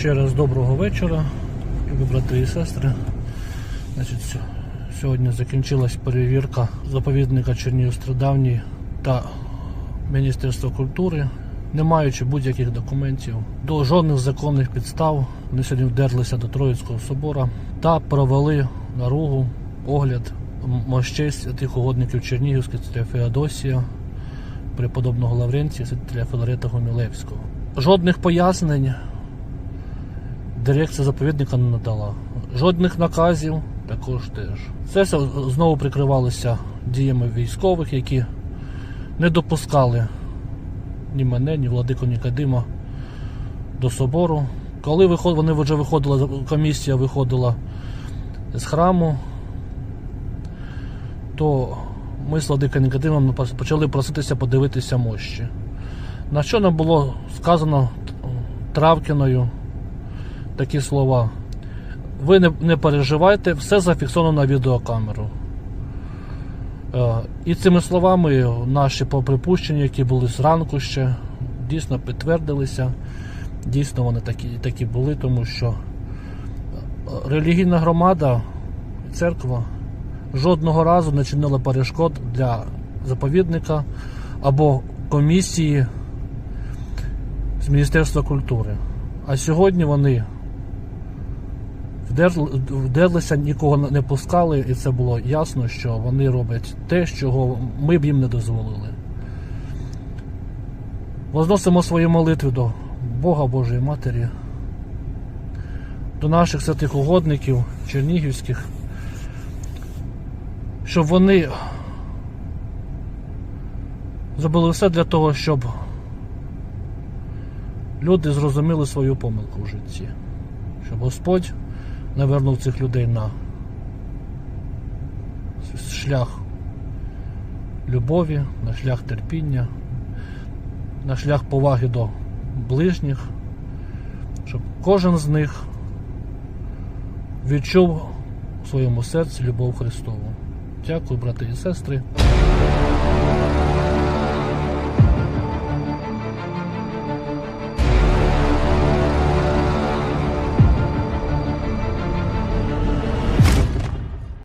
Ще раз доброго вечора, брати і сестри. Значить, сьогодні закінчилась перевірка заповідника Чернігів-Страдавній та Міністерства культури, не маючи будь-яких документів, до жодних законних підстав. Вони сьогодні вдерлися до Троїцького собора та провели наругу, огляд м- мощей святих угодників Чернігівської царя Феодосія, преподобного Лавренція, святителя Філарета Гомілевського. Жодних пояснень дирекція заповідника не надала. Жодних наказів також теж. Це все знову прикривалося діями військових, які не допускали ні мене, ні владику Нікодима до собору. Коли вони вже виходили, комісія виходила з храму, то ми з владикою Нікодимом почали проситися подивитися мощі. На що нам було сказано Травкіною такі слова. Ви не, не переживайте, все зафіксовано на відеокамеру. Е, і цими словами наші припущення, які були зранку ще, дійсно підтвердилися. Дійсно, вони такі, такі були, тому що е, релігійна громада, церква жодного разу не чинила перешкод для заповідника або комісії з Міністерства культури. А сьогодні вони вдерлися, нікого не пускали, і це було ясно, що вони роблять те, чого ми б їм не дозволили. Возносимо свої молитви до Бога Божої Матері, до наших святих угодників, чернігівських, щоб вони зробили все для того, щоб люди зрозуміли свою помилку в житті, щоб Господь навернув цих людей на шлях любові, на шлях терпіння, на шлях поваги до ближніх, щоб кожен з них відчув у своєму серці любов Христову. Дякую, брати і сестри.